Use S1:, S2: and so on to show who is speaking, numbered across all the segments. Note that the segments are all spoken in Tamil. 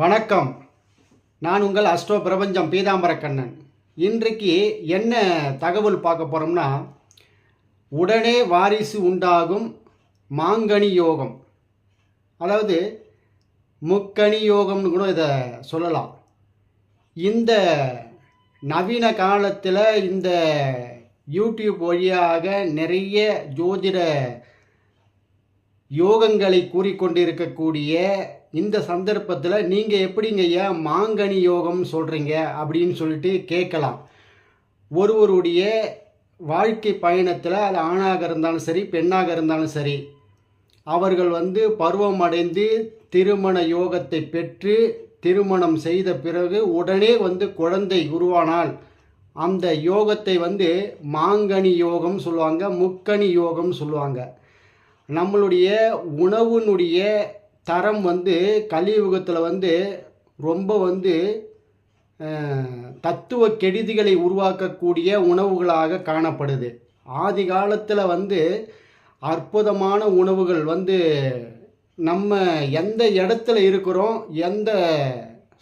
S1: வணக்கம். நான் உங்கள் அஸ்ட்ரோ பிரபஞ்சம் பீதாம்பரக்கண்ணன் இன்றைக்கு என்ன தகவல் பார்க்க போகிறோம்னா உடனே வாரிசு உண்டாகும் மாங்கனி யோகம். அதாவது முக்கணி யோகம்னு கூட இதை சொல்லலாம். இந்த நவீன காலத்தில் இந்த யூடியூப் வழியாக நிறைய ஜோதிட யோகங்களை கூறிக்கொண்டிருக்கக்கூடிய இந்த சந்தர்ப்பத்தில் நீங்கள் எப்படிங்க ஐயா மாங்கனி யோகம் சொல்கிறீங்க அப்படின்னு சொல்லிட்டு கேட்கலாம். ஒருவருடைய வாழ்க்கை பயணத்தில் அது ஆணாக இருந்தாலும் சரி பெண்ணாக இருந்தாலும் சரி அவர்கள் வந்து பருவம் அடைந்து திருமண யோகத்தை பெற்று திருமணம் செய்த பிறகு உடனே வந்து குழந்தை உருவானால் அந்த யோகத்தை வந்து மாங்கனி யோகம் சொல்லுவாங்க முக்கணி யோகம் சொல்லுவாங்க. நம்மளுடைய உணவுனுடைய தரம் வந்து கலியுகத்தில் வந்து ரொம்ப வந்து தத்துவ கெடுதிகளை உருவாக்கக்கூடிய உணவுகளாக காணப்படுது. ஆதி காலத்தில் வந்து அற்புதமான உணவுகள் வந்து நம்ம எந்த இடத்துல இருக்கிறோம் எந்த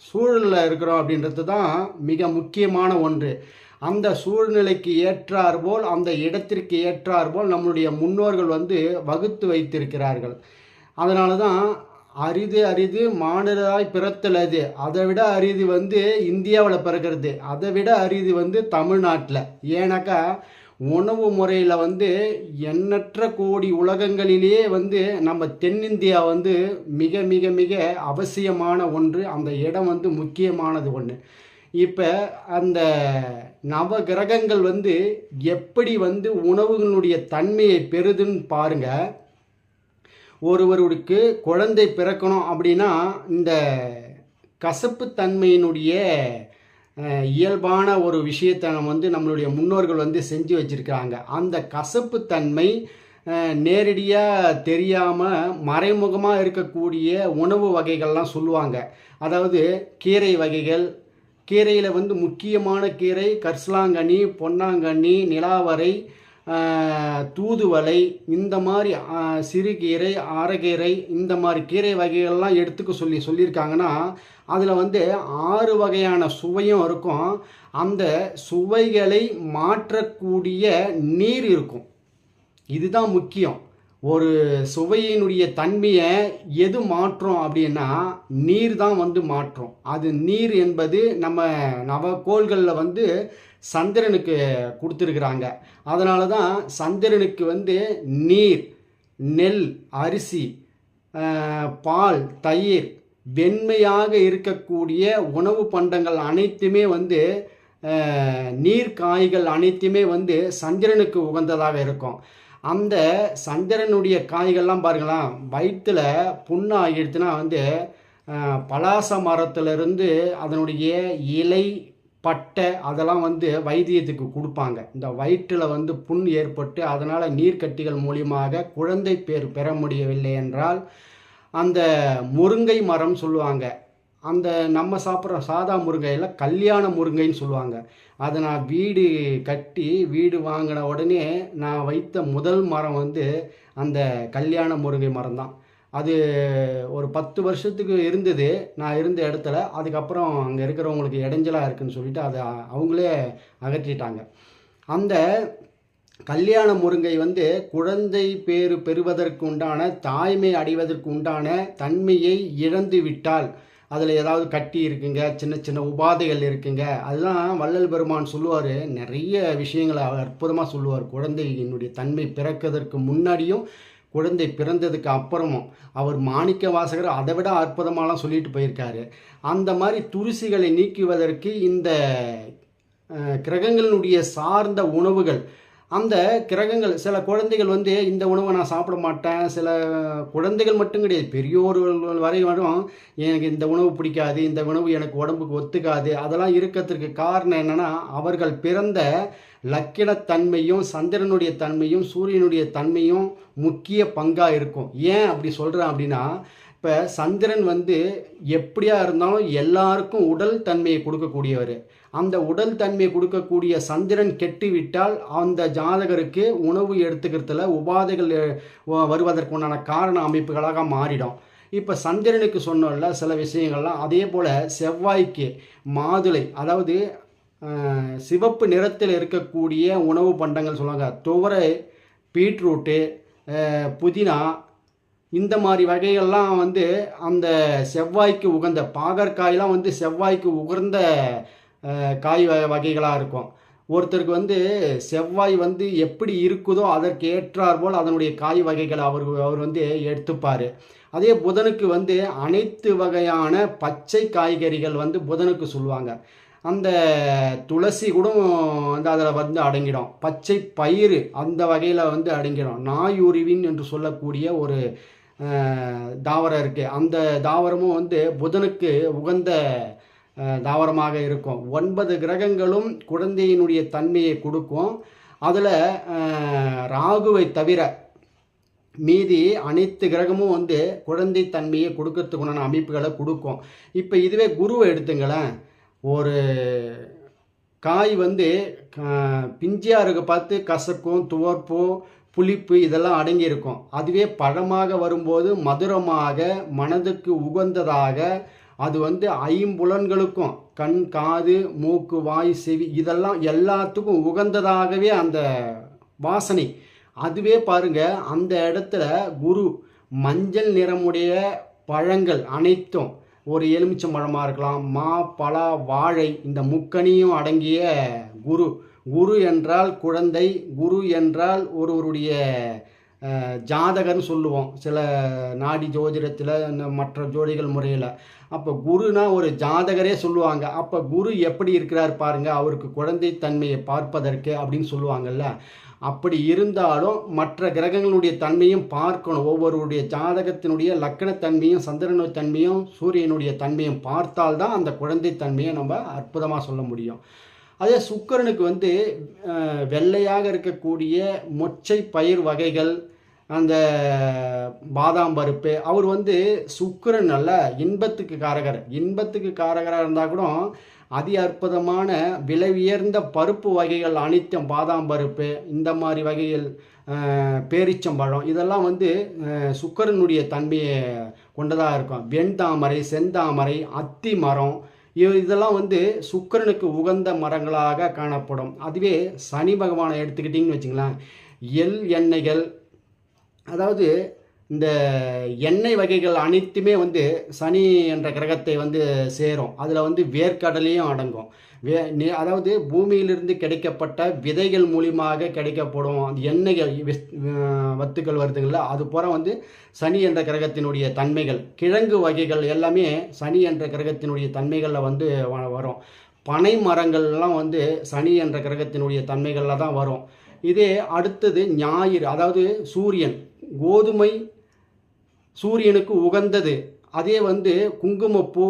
S1: சூழலில் இருக்கிறோம் அப்படின்றது தான் மிக முக்கியமான ஒன்று. அந்த சூழ்நிலைக்கு ஏற்றாற்போல் அந்த இடத்திற்கு ஏற்றாற்போல் நம்மளுடைய முன்னோர்கள் வந்து வகுத்து வைத்திருக்கிறார்கள். அதனால தான் அரிது அரிது மாநிலராய் பிறத்தலது. அதை விட அரிது வந்து இந்தியாவில் பிறக்கிறது. அதை விட அரிது வந்து தமிழ்நாட்டில். ஏன்னாக்கா உணவு முறையில் வந்து எண்ணற்ற கோடி உலகங்களிலேயே வந்து நம்ம தென்னிந்தியா வந்து மிக மிக மிக அவசியமான ஒன்று. அந்த இடம் வந்து முக்கியமானது ஒன்று இப்போ அந்த நவ கிரகங்கள் வந்து எப்படி வந்து உணவுகளுடைய தன்மையை பெறுதுன்னு பாருங்கள் ஒருவருக்கு குழந்தை பிறக்கணும் அப்படின்னா இந்த கசப்புத்தன்மையினுடைய இயல்பான ஒரு விஷயத்தை நம்ம வந்து நம்மளுடைய முன்னோர்கள் வந்து செஞ்சு வச்சுருக்கிறாங்க. அந்த கசப்புத்தன்மை நேரடியாக தெரியாமல் மறைமுகமாக இருக்கக்கூடிய உணவு வகைகள்லாம் சொல்லுவாங்க. அதாவது கீரை வகைகள் கீரையில் வந்து முக்கியமான கீரை கரிசலாங்கண்ணி பொன்னாங்கண்ணி நிலாவரை தூதுவளை இந்த மாதிரி சிறுகீரை அரைக்கீரை இந்த மாதிரி கீரை வகைகள்லாம் எடுத்துக்க சொல்லி சொல்லியிருக்காங்கன்னா அதில் வந்து ஆறு வகையான சுவையும் இருக்கும். அந்த சுவைகளை மாற்றக்கூடிய நீர் இருக்கும். இதுதான் முக்கியம். ஒரு சுவையினுடைய தன்மையை எது மாற்றும் அப்படின்னா நீர் தான் வந்து மாற்றும். அது நீர் என்பது நம்ம நவக்கோள்களில் வந்து சந்திரனுக்கு கொடுத்துருக்குறாங்க. அதனால தான் சந்திரனுக்கு வந்து நீர் நெல் அரிசி பால் தயிர் வெண்மையாக இருக்கக்கூடிய உணவு பண்டங்கள் அனைத்துமே வந்து நீர் காய்கள் அனைத்துமே வந்து சந்திரனுக்கு உகந்ததாக இருக்கும். அந்த சந்திரனுடைய காய்கள்லாம் பாருங்களேன் வயிற்றில் புண்ணு ஆகிடுச்சுன்னா வந்து பலாச மரத்துலேருந்து அதனுடைய இலை பட்டை அதெல்லாம் வந்து வைத்தியத்துக்கு கொடுப்பாங்க. இந்த வயிற்றில் வந்து புண் ஏற்பட்டு அதனால் நீர்க்கட்டிகள் மூலியமாக குழந்தை பேர் பெற முடியவில்லை என்றால் அந்த முருங்கை மரம் சொல்லுவாங்க. அந்த நம்ம சாப்பிட்ற சாதா முருங்கையில் கல்யாண முருங்கைன்னு சொல்லுவாங்க. அதை நான் வீடு கட்டி வீடு வாங்கின உடனே நான் வைத்த முதல் மரம் வந்து அந்த கல்யாண முருங்கை மரம் தான் அது ஒரு பத்து வருஷத்துக்கு இருந்தது. நான் இருந்த இடத்துல அதுக்கப்புறம் அங்கே இருக்கிறவங்களுக்கு இடைஞ்சலாக இருக்குன்னு சொல்லிட்டு அதை அவங்களே அகற்றிட்டாங்க. அந்த கல்யாண முருங்கை வந்து குழந்தை பேறு பெறுவதற்கு உண்டான தாய்மை அடைவதற்கு உண்டான தன்மையை இழந்து விட்டால் அதில் ஏதாவது கட்டி இருக்குங்க சின்ன சின்ன உபாதைகள் இருக்குங்க. அதுதான் வள்ளல் பெருமான் சொல்லுவார். நிறைய விஷயங்களை அவர் அற்புதமாக சொல்லுவார். குழந்தையினுடைய தன்மை பிறக்கிறதுக்கு முன்னாடியும் குழந்தை பிறந்ததுக்கு அப்புறமும் அவர் மாணிக்க வாசகர் அதை விட அற்புதமாலாம் சொல்லிட்டு போயிருக்காரு. அந்த மாதிரி துருசிகளை நீக்குவதற்கு இந்த கிரகங்களினுடைய சார்ந்த உணவுகள் அந்த கிரகங்கள் சில குழந்தைகள் வந்து இந்த உணவை நான் சாப்பிட மாட்டேன். சில குழந்தைகள் மட்டும் கிடையாது பெரியோர்கள் வரை வரும். எனக்கு இந்த உணவு பிடிக்காது இந்த உணவு எனக்கு உடம்புக்கு ஒத்துக்காது. அதெல்லாம் இருக்கிறதுக்கு காரணம் என்னென்னா அவர்கள் பிறந்த லக்கினத்தன்மையும் சந்திரனுடைய தன்மையும் சூரியனுடைய தன்மையும் முக்கிய பங்காக இருக்கும். ஏன் அப்படி சொல்கிறேன் அப்படின்னா இப்போ சந்திரன் வந்து எப்படியா இருந்தாலும் எல்லாருக்கும் உடல் தன்மையை கொடுக்கக்கூடியவர். அந்த உடல் தன்மையை கொடுக்கக்கூடிய சந்திரன் கெட்டுவிட்டால் அந்த ஜாதகருக்கு உணவு எடுத்துக்கிறதுல உபாதைகள் வருவதற்குண்டான காரண அமைப்புகளாக மாறிடும். இப்போ சந்திரனுக்கு சொன்னோம்ல சில விஷயங்கள்லாம். அதே போல் செவ்வாய்க்கு மாதுளை அதாவது சிவப்பு நிறத்தில் இருக்கக்கூடிய உணவு பண்டங்கள் சொல்லுவாங்க. துவரை பீட்ரூட்டு புதினா இந்த மாதிரி வகைகள்லாம் வந்து அந்த செவ்வாய்க்கு உகந்த பாகற்காயெலாம் வந்து செவ்வாய்க்கு உகந்த காய் வகைகளாக இருக்கும். ஒருத்தருக்கு வந்து செவ்வாய் வந்து எப்படி இருக்குதோ அதற்கு ஏற்றாற்போல் அதனுடைய காய் வகைகளை அவர் அவர் வந்து எடுத்துப்பார். அதே புதனுக்கு வந்து அனைத்து வகையான பச்சை காய்கறிகள் வந்து புதனுக்கு சொல்லுவாங்க. அந்த துளசி கூட வந்து அதில் வந்து அடங்கிடும். பச்சை பயிறு அந்த வகையில் வந்து அடங்கிடும். நாயுருவின் என்று சொல்லக்கூடிய ஒரு தாவரம் இருக்குது அந்த தாவரமும் வந்து புதனுக்கு உகந்த தாவரமாக இருக்கும். ஒன்பது கிரகங்களும் குழந்தையினுடைய தன்மையை கொடுக்கும். அதில் ராகுவை தவிர மீதி அனைத்து கிரகமும் வந்து குழந்தை தன்மையை கொடுக்கறதுக்குண்டான அமைப்புகளை கொடுக்கும். இப்போ இதுவே குருவை எடுத்துங்களேன். ஒரு காய் வந்து பிஞ்சியாக இருக்க பார்த்து கசக்கும் துவர்ப்பு புளிப்பு இதெல்லாம் அடங்கியிருக்கும். அதுவே பழமாக வரும்போது மதுரமாக மனதுக்கு உகந்ததாக அது வந்து ஐம்புலன்களுக்கும் கண் காது மூக்கு வாய் செவி இதெல்லாம் எல்லாத்துக்கும் உகந்ததாகவே அந்த வாசனை. அதுவே பாருங்க அந்த இடத்துல குரு மஞ்சள் நிறமுடைய பழங்கள் அனைத்தும் ஒரு எலுமிச்சம்பழமாக இருக்கலாம் மா பலா வாழை இந்த முக்கனியும் அடங்கிய குரு. குரு என்றால் குழந்தை குரு என்றால் ஒருவருடைய ஜாதகர்னு சொல்லுவோம். சில நாடி ஜோதிடத்தில் இந்த மற்ற ஜோடிகள் முறையில். அப்போ குருனா ஒரு ஜாதகரே சொல்லுவாங்க. அப்போ குரு எப்படி இருக்கிறார் பாருங்கள் அவருக்கு குழந்தை தன்மையை பார்ப்பதற்கு அப்படின்னு சொல்லுவாங்கல்ல. அப்படி இருந்தாலும் மற்ற கிரகங்களுடைய தன்மையும் பார்க்கணும். ஒவ்வொருடைய ஜாதகத்தினுடைய லக்கணத்தன்மையும் சந்திரனுடைய தன்மையும் சூரியனுடைய தன்மையும் பார்த்தால்தான் அந்த குழந்தை தன்மையை நம்ம அற்புதமாக சொல்ல முடியும். அதே சுக்கிரனுக்கு வந்து வெள்ளையாக இருக்கக்கூடிய மொச்சை பயிர் வகைகள் அந்த பாதாம் பருப்பு. அவர் வந்து சுக்கிரன் அல்ல இன்பத்துக்கு காரகர். இன்பத்துக்கு காரகராக இருந்தால் கூட அதி அற்புதமான விலை உயர்ந்த பருப்பு வகைகள் அனைத்தும் பாதாம் பருப்பு இந்த மாதிரி வகைகள் பேரிச்சம்பழம் இதெல்லாம் வந்து சுக்கரனுடைய சுக்கிரனுடைய தன்மையை கொண்டதாக இருக்கும். வெண்தாமரை செந்தாமரை அத்தி மரம் இதெல்லாம் வந்து சுக்கிரனுக்கு உகந்த மரங்களாக காணப்படும். அதுவே சனி பகவானை எடுத்துக்கிட்டிங்கன்னு வச்சுங்களேன் எள் எண்ணெய்கள் அதாவது இந்த எண்ணெய் வகைகள் அனைத்துமே வந்து சனி என்ற கிரகத்தை வந்து சேரும். அதில் வந்து வேர்க்கடலையும் அடங்கும். வே அதாவது பூமியிலிருந்து கிடைக்கப்பட்ட விதைகள் மூலியமாக கிடைக்கப்படும் அந்த எண்ணெய்கள் விஸ்- வத்துக்கள் வருதுங்கள அது பூரா வந்து சனி என்ற கிரகத்தினுடைய தன்மைகள். கிழங்கு வகைகள் எல்லாமே சனி என்ற கிரகத்தினுடைய தன்மைகளில் வந்து வ- வரும். பனை மரங்கள்லாம் வந்து சனி என்ற கிரகத்தினுடைய தன்மைகளில் தான் வரும். இதே அடுத்தது ஞாயிறு அதாவது சூரியன். கோதுமை சூரியனுக்கு உகந்தது. அதே வந்து குங்குமப்பூ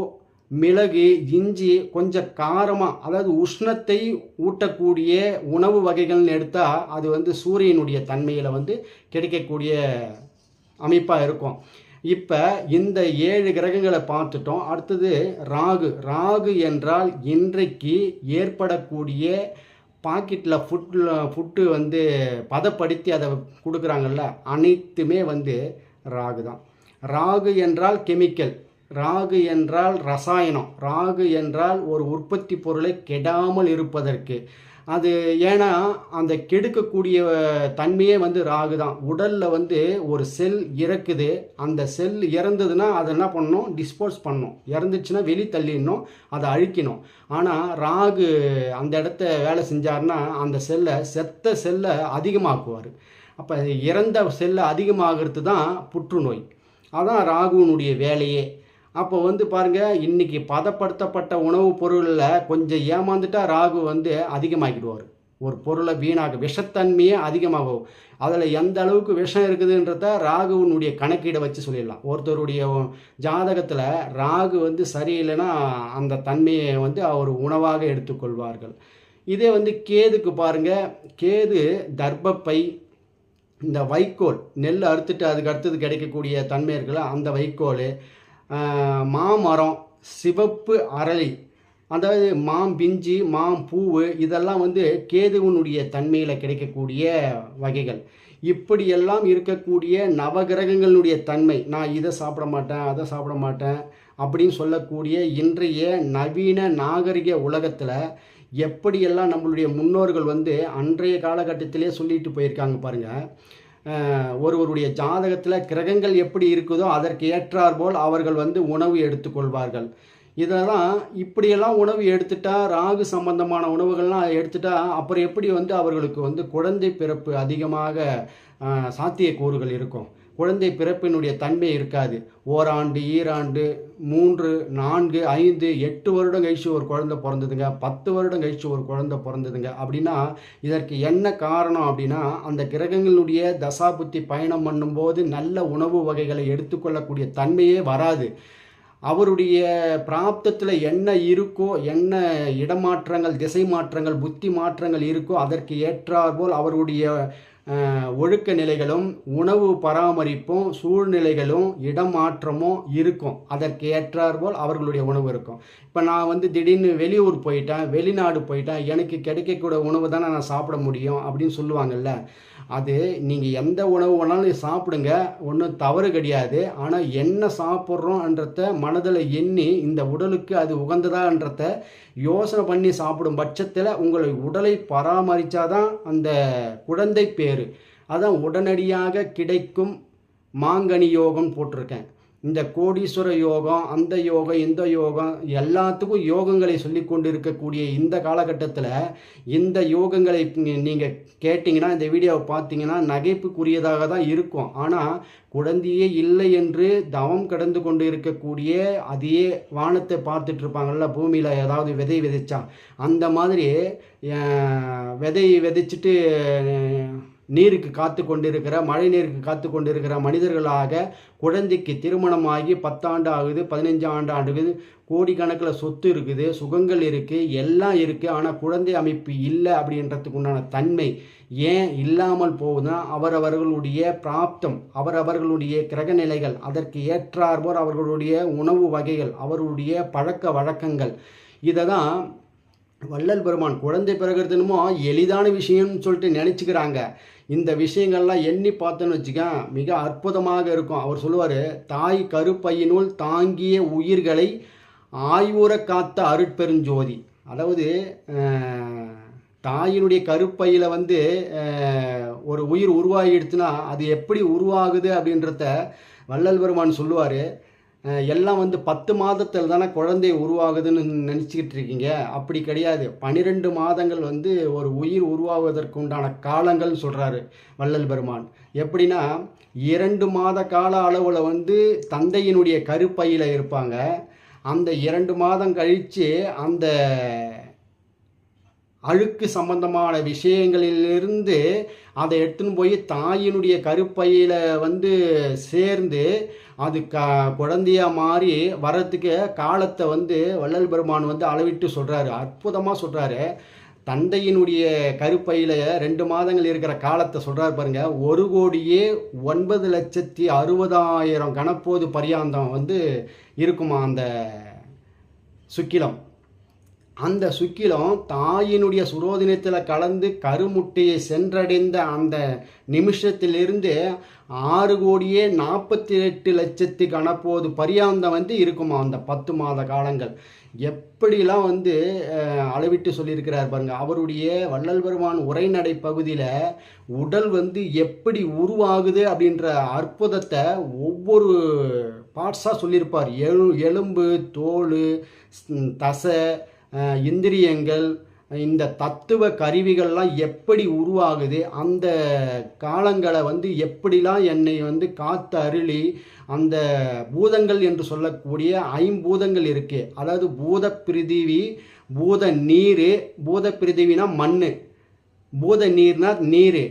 S1: மிளகு இஞ்சி கொஞ்சம் காரமாக அதாவது உஷ்ணத்தை ஊட்டக்கூடிய உணவு வகைகள்னு எடுத்தால் அது வந்து சூரியனுடைய தன்மையில் வந்து கிடைக்கக்கூடிய அமைப்பாக இருக்கும். இப்போ இந்த ஏழு கிரகங்களை பார்த்துட்டோம். அடுத்தது ராகு. ராகு என்றால் இன்றைக்கு ஏற்படக்கூடிய பாக்கெட்டில் ஃபுட்டில் ஃபுட்டு வந்து பதப்படுத்தி அதை கொடுக்குறாங்கல்ல அனைத்துமே வந்து ராகு தான். ராகு என்றால் கெமிக்கல் ராகு என்றால் ரசாயனம் ராகு என்றால் ஒரு உற்பத்தி பொருளை கெடாமல் இருப்பதற்கு. அது ஏன்னா அந்த கெடுக்கக்கூடிய தன்மையே வந்து ராகு தான். உடலில் வந்து ஒரு செல் இறக்குது. அந்த செல் இறந்ததுன்னா அதை என்ன பண்ணணும்? டிஸ்போஸ் பண்ணணும். இறந்துச்சுன்னா வெளி தள்ளிடணும். அதை அழிக்கணும். ஆனால் ராகு அந்த இடத்த வேலை செஞ்சாருன்னா அந்த செல்லை செத்த செல்லை அதிகமாக்குவார். அப்போ இறந்த செல்லை அதிகமாகிறது தான் புற்றுநோய். அதான் ராகுனுடைய வேலையே. அப்போ வந்து பாருங்கள் இன்றைக்கி பதப்படுத்தப்பட்ட உணவுப் பொருளில் கொஞ்சம் ஏமாந்துட்டால் ராகு வந்து அதிகமாக்கிடுவார் ஒரு பொருளை வீணாக விஷத்தன்மையே அதிகமாகும். அதில் எந்த அளவுக்கு விஷம் இருக்குதுன்றத ராகுவினுடைய கணக்கீடை வச்சு சொல்லிடலாம். ஒருத்தருடைய ஜாதகத்தில் ராகு வந்து சரியில்லைன்னா அந்த தன்மையை வந்து அவர் உணவாக எடுத்துக்கொள்வார்கள். இதே வந்து கேதுக்கு பாருங்கள் கேது தர்ப்பப்பை இந்த வைக்கோல் நெல் அறுத்துட்டு அதுக்கு அடுத்தது கிடைக்கக்கூடிய தன்மை இருக்குல்ல அந்த வைக்கோல் மாமரம் சிவப்பு அரளி அதாவது மாம் பிஞ்சு மாம் பூவு இதெல்லாம் வந்து கேதுவனுடைய தன்மையில் கிடைக்கக்கூடிய வகைகள். இப்படியெல்லாம் இருக்கக்கூடிய நவகிரகங்களுடைய தன்மை நான் இதை சாப்பிட மாட்டேன் அதை சாப்பிட மாட்டேன் அப்படின்னு சொல்லக்கூடிய இன்றைய நவீன நாகரிக உலகத்தில் எப்படியெல்லாம் நம்மளுடைய முன்னோர்கள் வந்து அன்றைய காலகட்டத்திலே சொல்லிட்டு போயிருக்காங்க பாருங்கள் ஒருவருடைய ஜாதகத்தில் கிரகங்கள் எப்படி இருக்குதோ அதற்கு ஏற்றாற்போல் அவர்கள் வந்து உணவு எடுத்துக்கொள்வார்கள். இதெல்லாம் இப்படியெல்லாம் உணவு எடுத்துட்டா ராகு சம்பந்தமான உணவுகள்லாம் எடுத்துட்டா அப்புறம் எப்படி வந்து அவர்களுக்கு வந்து குழந்தை பிறப்பு அதிகமாக சாத்தியக்கூறுகள் இருக்கும்? குழந்தை பிறப்பினுடைய தன்மை இருக்காது. ஓராண்டு ஈராண்டு மூன்று நான்கு ஐந்து எட்டு வருடம் கழிச்சு ஒரு குழந்தை பிறந்ததுங்க. பத்து வருடம் கழிச்சு ஒரு குழந்தை பிறந்ததுங்க. அப்படின்னா இதற்கு என்ன காரணம் அப்படின்னா அந்த கிரகங்களுடைய தசாபுத்தி பயணம் பண்ணும்போது நல்ல உணவு வகைகளை எடுத்துக்கொள்ளக்கூடிய தன்மையே வராது. அவருடைய பிராப்தத்தில் என்ன இருக்கோ என்ன இடமாற்றங்கள் திசை மாற்றங்கள் புத்தி மாற்றங்கள் இருக்கோ அதற்கு ஏற்றாற்போல் அவருடைய ஒழுக்க நிலைகளும் உணவு பராமரிப்பும் சூழ்நிலைகளும் இடமாற்றமும் இருக்கும். அதற்கு ஏற்றாற்போல் அவர்களுடைய உணவு இருக்கும். இப்போ நான் வந்து திடீர்னு வெளியூர் போயிட்டேன் வெளிநாடு போயிட்டேன் எனக்கு கிடைக்கக்கூடிய உணவு தானே நான் சாப்பிட முடியும் அப்படின்னு சொல்லுவாங்கல்ல அது நீங்கள் எந்த உணவு வேணாலும் சாப்பிடுங்க. ஒன்றும் தவறு கிடையாது. ஆனால் என்ன சாப்பிட்றோன்றத மனதில் எண்ணி இந்த உடலுக்கு அது உகந்ததான்றத யோசனை பண்ணி சாப்பிடும் பட்சத்தில் உங்களை உடலை பராமரித்தாதான் அந்த குழந்தை பேர். அதான் உடனடியாக கிடைக்கும் மாங்கனி யோகம் போட்டிருக்கேன். இந்த கோடீஸ்வர யோகம் அந்த யோகம் இந்த யோகம் எல்லாத்துக்கும் யோகங்களை சொல்லி கொண்டு இருக்கக்கூடிய இந்த காலகட்டத்தில் இந்த யோகங்களை நீங்கள் கேட்டிங்கன்னா இந்த வீடியோவை பார்த்தீங்கன்னா நகைப்புக்குரியதாக தான் இருக்கும். ஆனால் குழந்தையே இல்லை என்று தவம் கடந்து கொண்டு இருக்கக்கூடிய அதே வானத்தை பார்த்துட்டு இருப்பாங்கள்ல பூமியில் ஏதாவது விதை விதைச்சா. அந்த மாதிரி விதை விதைச்சிட்டு நீருக்கு காத்து கொண்டிருக்கிற மழை நீருக்கு காத்து கொண்டிருக்கிற மனிதர்களாக குழந்தைக்கு திருமணமாகி பத்தாண்டு ஆகுது பதினஞ்சு ஆண்டு ஆகுது. கோடிக்கணக்கில் சொத்து இருக்குது சுகங்கள் இருக்குது எல்லாம் இருக்குது ஆனால் குழந்தை அமைப்பு இல்லை அப்படின்றதுக்கு உண்டான தன்மை ஏன் இல்லாமல் போகுதுன்னா அவரவர்களுடைய பிராப்தம் அவரவர்களுடைய கிரக நிலைகள் அதற்கு ஏற்றார்போர் அவர்களுடைய உணவு வகைகள் அவர்களுடைய பழக்க வழக்கங்கள். இதை தான் வள்ளல் பெருமான் குழந்தை பிறகுறதுனுமோ எளிதான விஷயம்னு சொல்லிட்டு நினச்சிக்கிறாங்க. இந்த விஷயங்கள்லாம் எண்ணி பார்த்தோன்னு வச்சுக்கேன் மிக அற்புதமாக இருக்கும். அவர் சொல்லுவார் தாய் கருப்பையினுள் தாங்கிய உயிர்களை ஆய்வுற காத்த அருட்பெருஞ்சோதி அதாவது தாயினுடைய கருப்பையில் வந்து ஒரு உயிர் உருவாகிடுச்சுன்னா அது எப்படி உருவாகுது அப்படின்றத வள்ளல் பெருமான் சொல்லுவார். எல்லாம் வந்து பத்து மாதத்தில் தானே குழந்தை உருவாகுதுன்னு நினச்சிக்கிட்டு இருக்கீங்க? அப்படி கிடையாது. பன்னிரெண்டு மாதங்கள் வந்து ஒரு உயிர் உருவாகுவதற்கு உண்டான காலங்கள்னு சொல்கிறாரு வள்ளல் பெருமான். எப்படின்னா இரண்டு மாத கால அளவில் வந்து தந்தையினுடைய கருப்பையில் இருப்பாங்க. அந்த இரண்டு மாதம் கழித்து அந்த அழுக்கு சம்பந்தமான விஷயங்களிலிருந்து அதை எடுத்துன்னு போய் தாயினுடைய கருப்பையில் வந்து சேர்ந்து அது க குழந்தையாக மாறி வர்றதுக்கு காலத்தை வந்து வள்ளல் பெருமான் வந்து அளவிட்டு சொல்கிறாரு அற்புதமாக சொல்கிறாரு தந்தையினுடைய கருப்பையில் ரெண்டு மாதங்கள் இருக்கிற காலத்தை சொல்கிறார் பாருங்கள் ஒரு கோடியே ஒன்பது லட்சத்தி அறுபதாயிரம் கணப்போது பரியாந்தம் வந்து இருக்குமா அந்த சுக்கிலம்? அந்த சுக்கிலம் தாயினுடைய சுரோதினத்தில் கலந்து கருமுட்டையை சென்றடைந்த அந்த நிமிஷத்திலிருந்து ஆறு கோடியே நாற்பத்தி எட்டு லட்சத்து கணப்போது பரியாந்தம் வந்து இருக்குமா அந்த பத்து மாத காலங்கள்? எப்படிலாம் வந்து அளவிட்டு சொல்லியிருக்கிறார் பாருங்க. அவருடைய வள்ளல் பெருமான் உரைநடை பகுதியில் உடல் வந்து எப்படி உருவாகுது அப்படின்ற அற்புதத்தை ஒவ்வொரு பார்ட்ஸாக சொல்லியிருப்பார். எழு எலும்பு தோல் தசை இந்திரியங்கள் இந்த தத்துவ கருவிகள்லாம் எப்படி உருவாகுது அந்த காலங்களை வந்து எப்படிலாம் என்னை வந்து காத்து அருளி அந்த பூதங்கள் என்று சொல்லக்கூடிய ஐம்பூதங்கள் இருக்குது அதாவது பூத பிரிதிவி பூத நீர் பூத பிரிதிவினா மண் பூத நீர்னா நீர்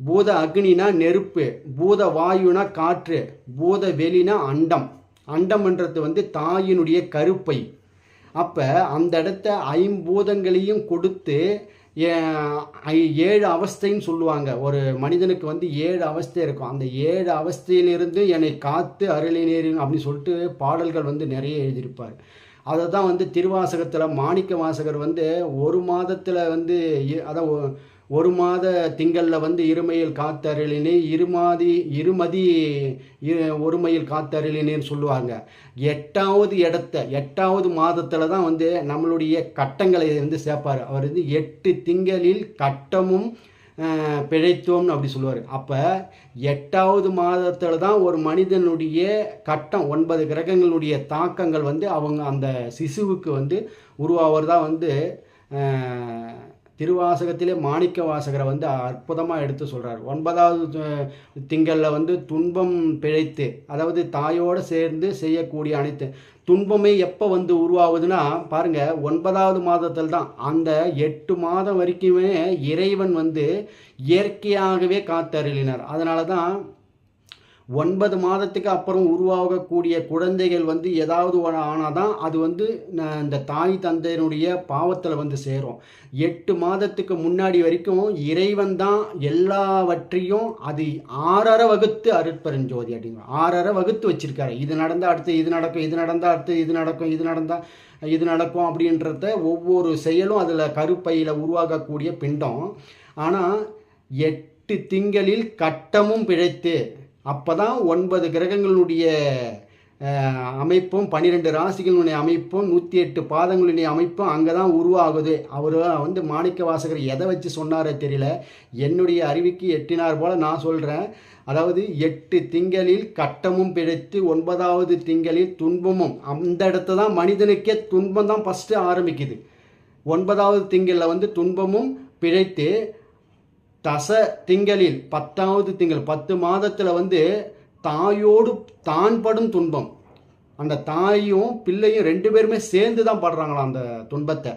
S1: பூத அக்னினா நெருப்பு பூத வாயுனா காற்று பூத வெளினா அண்டம். அண்டம்ன்றது வந்து தாயினுடைய கருப்பை. அப்போ அந்த இடத்த ஐம்பூதங்களையும் கொடுத்து ஏ- ஐ- ஏழு அவஸ்தைன்னு சொல்லுவாங்க. ஒரு மனிதனுக்கு வந்து ஏழு அவஸ்தை இருக்கும். அந்த ஏழு அவஸ்தையிலிருந்து என்னை காத்து அருளினீர் அப்படின்னு சொல்லிட்டு பாடல்கள் வந்து நிறைய எழுதியிருப்பார். அதை தான் வந்து திருவாசகத்தில் மாணிக்க வாசகர் வந்து ஒரு மாதத்தில் வந்து அதான் ஒரு மாத திங்களில் வந்து இருமையில் காத்தருளினே இருமாதி இருமதி இரு ஒருமையில் காத்தருளினேன்னு சொல்லுவாங்க. எட்டாவது இடத்த எட்டாவது மாதத்தில் தான் வந்து நம்மளுடைய கட்டங்களை வந்து சேர்ப்பார். அவர் வந்து எட்டு திங்களில் கட்டமும் பிழைத்தோம்னு அப்படி சொல்லுவார். அப்போ எட்டாவது மாதத்தில் தான் ஒரு மனிதனுடைய கட்டம் ஒன்பது கிரகங்களுடைய தாக்கங்கள் வந்து அவங்க அந்த சிசுவுக்கு வந்து உருவாவதா வந்து திருவாசகத்திலே மாணிக்க வாசகரை வந்து அற்புதமாக எடுத்து சொல்கிறார் ஒன்பதாவது திங்களில் வந்து துன்பம் பிழைத்து அதாவது தாயோடு சேர்ந்து செய்யக்கூடிய அனைத்து துன்பமே எப்போ வந்து உருவாகுதுன்னா பாருங்கள் ஒன்பதாவது மாதத்தில் தான். அந்த எட்டு மாதம் வரைக்குமே இறைவன் வந்து இயற்கையாகவே காத்தருளினார். அதனால தான் ஒன்பது மாதத்துக்கு அப்புறம் உருவாகக்கூடிய குழந்தைகள் வந்து ஏதாவது ஒரு ஆனால் தான் அது வந்து இந்த தாய் தந்தையினுடைய பாவத்தில் வந்து சேரும். எட்டு மாதத்துக்கு முன்னாடி வரைக்கும் இறைவன் தான் எல்லாவற்றையும் அது ஆறரை வகுத்து அருட்பெருஞ்சோதி அப்படிங்கிற ஆறற வகுத்து வச்சிருக்காரு. இது நடந்தால் அடுத்து இது நடக்கும் இது நடந்தால் அடுத்து இது நடக்கும் இது நடந்தால் இது நடக்கும் அப்படின்றத ஒவ்வொரு செயலும் அதில் கருப்பையில் உருவாகக்கூடிய பிண்டம். ஆனால் எட்டு திங்களில் கட்டமும் பிழைத்து அப்போ தான் ஒன்பது கிரகங்களுடைய அமைப்பும் பன்னிரெண்டு ராசிகளினுடைய அமைப்பும் நூற்றி எட்டு பாதங்களுடைய அமைப்பும் அங்கே தான் உருவாகுது. அவர் வந்து மாணிக்க வாசகர் எதை வச்சு சொன்னாரே தெரியல. என்னுடைய அறிவுக்கு எட்டினார் போல் நான் சொல்கிறேன் அதாவது எட்டு திங்களில் கட்டமும் பிழைத்து ஒன்பதாவது திங்களில் துன்பமும். அந்த இடத்த தான் மனிதனுக்கே துன்பம் தான் ஃபஸ்ட்டு ஆரம்பிக்குது. ஒன்பதாவது திங்களில் வந்து துன்பமும் பிழைத்து தச திங்களில் பத்தாவது திங்கள் பத்து மாதத்தில் வந்து தாயோடு தான் படும் துன்பம். அந்த தாயும் பிள்ளையும் ரெண்டு பேருமே சேர்ந்து தான் படுறாங்களாம் அந்த துன்பத்தை.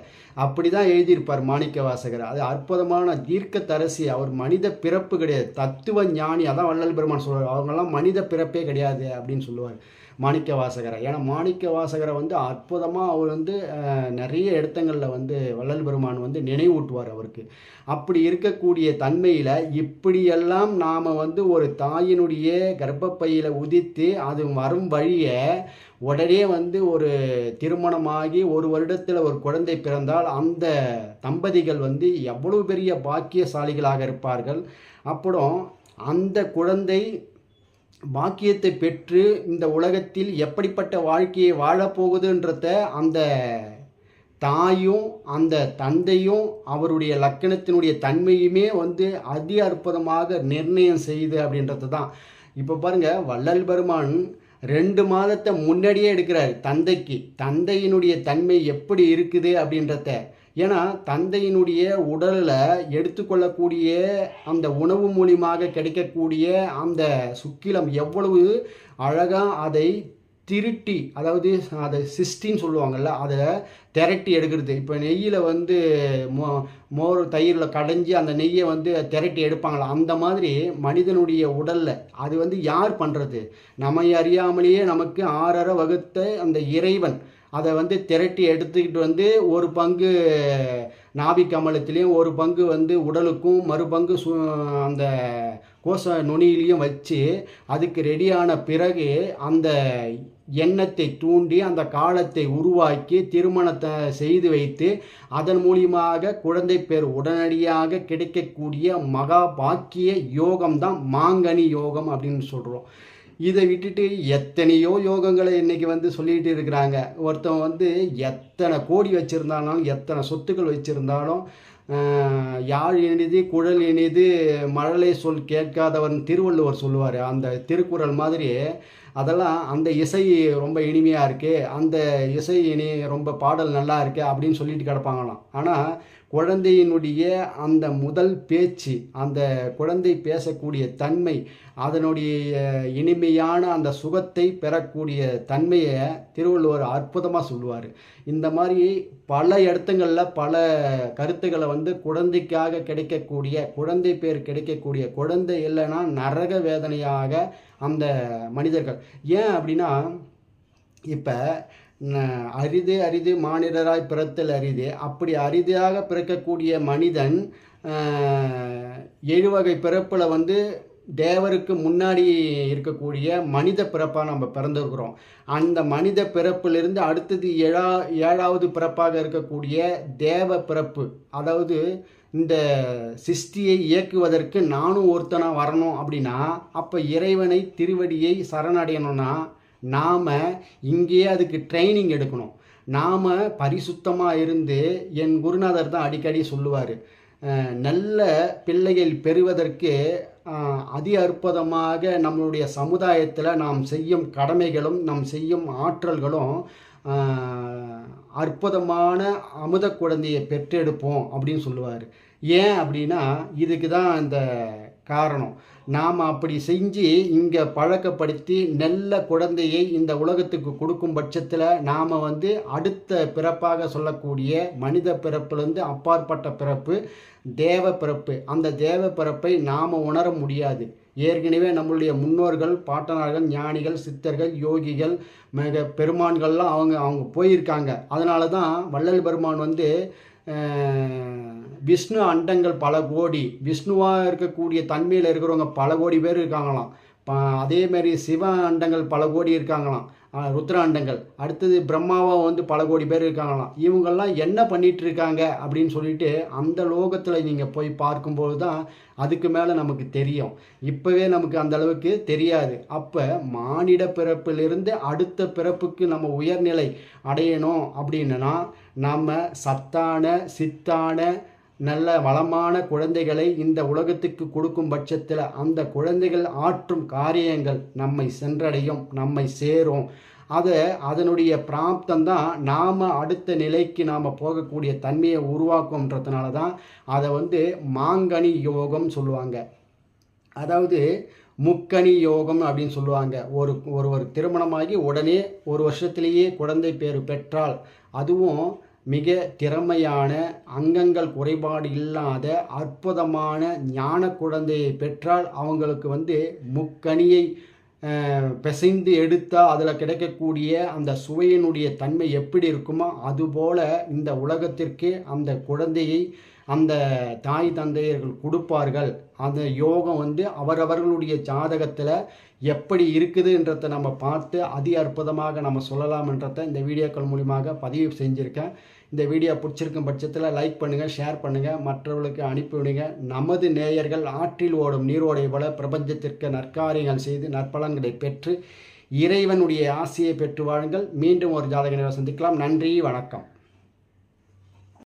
S1: அப்படி தான் எழுதியிருப்பார் மாணிக்க வாசகர். அது அற்புதமான தீர்க்க தரசி அவர் மனித பிறப்பு கிடையாது. தத்துவ ஞானி. அதான் வள்ளல் பெருமான் சொல்லுவார். அவங்கெல்லாம் மனித பிறப்பே கிடையாது அப்படின்னு சொல்லுவார் மாணிக்க வாசகரை. ஏன்னா மாணிக்க வாசகரை வந்து அற்புதமாக அவர் வந்து நிறைய இடத்தங்களில் வந்து வள்ளல் பெருமான் வந்து நினைவூட்டுவார் அவருக்கு. அப்படி இருக்கக்கூடிய தன்மையில் இப்படியெல்லாம் நாம் வந்து ஒரு தாயினுடைய கர்ப்பப்பையில் உதித்து அது வரும் வழியை உடனே வந்து ஒரு திருமணமாகி ஒரு வருடத்தில் ஒரு குழந்தை பிறந்தால் அந்த தம்பதிகள் வந்து எவ்வளவு பெரிய பாக்கியசாலிகளாக இருப்பார்கள்? அப்புறம் அந்த குழந்தை பாக்கியத்தை பெற்று இந்த உலகத்தில் எப்படிப்பட்ட வாழ்க்கையை வாழப்போகுதுன்றத அந்த தாயும் அந்த தந்தையும் அவருடைய லக்கணத்தினுடைய தன்மையுமே வந்து அதி அற்புதமாக நிர்ணயம் செய்யுது அப்படின்றது தான் இப்போ பாருங்க வள்ளல் பெருமான் ரெண்டு மாதத்தை முன்னாடியே எடுக்கிறார். தந்தைக்கு. தந்தையினுடைய தன்மை எப்படி இருக்குது அப்படின்றத. ஏன்னா தந்தையினுடைய உடலில் எடுத்துக்கொள்ளக்கூடிய அந்த உணவு மூலியமாக கிடைக்கக்கூடிய அந்த சுக்கிலம் எவ்வளவு அழகாக அதை திருட்டி அதாவது அதை சிஸ்டின்னு சொல்லுவாங்கள்ல அதை திரட்டி எடுக்கிறது. இப்போ நெய்யில் வந்து மோ மோர் தயிரில் கடைஞ்சி அந்த நெய்யை வந்து திரட்டி எடுப்பாங்களா? அந்த மாதிரி மனிதனுடைய உடலில் அது வந்து யார் பண்ணுறது நம்மை அறியாமலேயே நமக்கு ஆறரை வகுத்த அந்த இறைவன் அதை வந்து திரட்டி எடுத்துக்கிட்டு வந்து ஒரு பங்கு நாபி கமலத்திலையும் ஒரு பங்கு வந்து உடலுக்கும் மறுபங்கு சு அந்த கோச நுனியிலையும் வச்சு அதுக்கு ரெடியான பிறகு அந்த எண்ணத்தை தூண்டி அந்த காலத்தை உருவாக்கி திருமணத்தை செய்து வைத்து அதன் மூலியமாக குழந்தை பேர் உடனடியாக கிடைக்கக்கூடிய மகா பாக்கிய யோகம் தான் மாங்கனி யோகம் அப்படின்னு சொல்கிறோம் இதை விட்டுட்டு எத்தனையோ யோகங்களை இன்றைக்கி வந்து சொல்லிகிட்டு இருக்கிறாங்க. ஒருத்தன் வந்து எத்தனை கோடி வச்சுருந்தாலும் எத்தனை சொத்துக்கள் வச்சுருந்தாலும் யாழ் இனிது குழல் இனிது மழலை சொல் கேட்காதவன் திருவள்ளுவர் சொல்லுவார். அந்த திருக்குறள் மாதிரி அதெல்லாம் அந்த இசை ரொம்ப இனிமையாக இருக்குது அந்த இசை இனி ரொம்ப பாடல் நல்லா இருக்குது அப்படின்னு சொல்லிட்டு கிடப்பாங்களாம். ஆனால் குழந்தையினுடைய அந்த முதல் பேச்சு அந்த குழந்தை பேசக்கூடிய தன்மை அதனுடைய இனிமையான அந்த சுகத்தை பெறக்கூடிய தன்மையை திருவள்ளுவர் அற்புதமாக சொல்லுவார். இந்த மாதிரி பல இடத்துங்களில் பல கருத்துக்களை வந்து குழந்தைக்காக கிடைக்கக்கூடிய குழந்தை பேர் கிடைக்கக்கூடிய குழந்தை இல்லைன்னா நரக வேதனையாக அந்த மனிதர்கள். ஏன் அப்படின்னா இப்போ அரிது அரிது மானிடராய் பிறத்தல் அரிது. அப்படி அரிதாக பிறக்கக்கூடிய மனிதன் எழுவகை பிறப்பில் வந்து தேவருக்கு முன்னாடி இருக்கக்கூடிய மனித பிறப்பாக நம்ம பிறந்திருக்கிறோம். அந்த மனித பிறப்பிலிருந்து அடுத்தது ஏழா ஏழாவது பிறப்பாக இருக்கக்கூடிய தேவ பிறப்பு அதாவது இந்த சிஷ்டியை இயக்குவதற்கு நானும் ஒருத்தனாக வரணும் அப்படின்னா அப்போ இறைவனை திருவடியை சரணடையணும்னா நாம் இங்கேயே அதுக்கு ட்ரைனிங் எடுக்கணும். நாம் பரிசுத்தமாக இருந்து என் குருநாதர் தான் அடிக்கடி சொல்லுவார். நல்ல பிள்ளைகள் பெறுவதற்கு அதி அற்புதமாக நம்மளுடைய சமுதாயத்தில் நாம் செய்யும் கடமைகளும் நாம் செய்யும் ஆற்றல்களும் அற்புதமான அமுத குழந்தையை பெற்றெடுப்போம் அப்படின்னு சொல்லுவார். ஏன் அப்படின்னா இதுக்கு தான் அந்த காரணம். நாம் அப்படி செஞ்சு இங்கே பழக்கப்படுத்தி நல்ல குழந்தையை இந்த உலகத்துக்கு கொடுக்கும் பட்சத்தில் நாம் வந்து அடுத்த பிறப்பாக சொல்லக்கூடிய மனித பிறப்பிலிருந்து அப்பாற்பட்ட பிறப்பு தேவ பிறப்பு. அந்த தேவ பிறப்பை நாம் உணர முடியாது. ஏற்கனவே நம்மளுடைய முன்னோர்கள் பாட்டனார்கள் ஞானிகள் சித்தர்கள் யோகிகள் மிக பெருமான்கள்லாம் அவங்க அவங்க போயிருக்காங்க. அதனால தான் வள்ளல் பெருமான் வந்து விஷ்ணு அண்டங்கள் பல கோடி. விஷ்ணுவாக இருக்கக்கூடிய தன்மையில் இருக்கிறவங்க பல கோடி பேர் இருக்காங்களாம். ப- அதே மாதிரி சிவ அண்டங்கள் பல கோடி இருக்காங்களாம். ருத்ராண்டங்கள். அடுத்தது பிரம்மாவாக வந்து பல கோடி பேர் இருக்காங்களாம். இவங்கெல்லாம் என்ன பண்ணிட்டு இருக்காங்க அப்படின்னு சொல்லிட்டு அந்த லோகத்தில் நீங்கள் போய் பார்க்கும்போது தான் அதுக்கு மேலே நமக்கு தெரியும். இப்போவே நமக்கு அந்த அளவுக்கு தெரியாது. அப்போ மானிட பிறப்பிலிருந்து அடுத்த பிறப்புக்கு நம்ம உயர்நிலை அடையணும் அப்படின்னா நம்ம சத்தான சித்தான நல்ல வளமான குழந்தைகளை இந்த உலகத்துக்கு கொடுக்கும் பட்சத்தில் அந்த குழந்தைகள் ஆற்றும் காரியங்கள் நம்மை சென்றடையும் நம்மை சேரும். அதை அதனுடைய பிராப்தம் தான் நாம் அடுத்த நிலைக்கு நாம் போகக்கூடிய தன்மையை உருவாக்கும்ன்றதுனால தான் அதை வந்து மாங்கனி யோகம் சொல்லுவாங்க. அதாவது முக்கணி யோகம் அப்படின்னு சொல்லுவாங்க. ஒரு ஒருவர் திருமணமாகி உடனே ஒரு வருஷத்திலேயே குழந்தை பேர் பெற்றால் அதுவும் மிக திறமையான அங்கங்கள் குறைபாடு இல்லாத அற்புதமான ஞான குழந்தையை பெற்றால் அவங்களுக்கு வந்து முக்கணியை பிசைந்து எடுத்தால் அதில் கிடைக்கக்கூடிய அந்த சுவையினுடைய தன்மை எப்படி இருக்குமோ அதுபோல இந்த உலகத்திற்கு அந்த குழந்தையை அந்த தாய் தந்தையர்கள் கொடுப்பார்கள். அந்த யோகம் வந்து அவரவர்களுடைய ஜாதகத்தில் எப்படி இருக்குதுன்றதை நம்ம பார்த்து அதி அற்புதமாக நம்ம சொல்லலாம்ன்றதை இந்த வீடியோக்கள் மூலியமாக பதிவு செஞ்சுருக்கேன். இந்த வீடியோ பிடிச்சிருக்கும் பட்சத்தில் லைக் பண்ணுங்கள் ஷேர் பண்ணுங்கள் மற்றவர்களுக்கு அனுப்பிவிடுங்க நமது நேயர்கள் ஆற்றில் ஓடும் நீரோடை போல பிரபஞ்சத்திற்கு நற்காரியங்கள் செய்து நற்பலன்களை பெற்று இறைவனுடைய ஆசையை பெற்று வாழுங்கள். மீண்டும் ஒரு ஜாதக நேரம் சந்திக்கலாம். நன்றி வணக்கம்.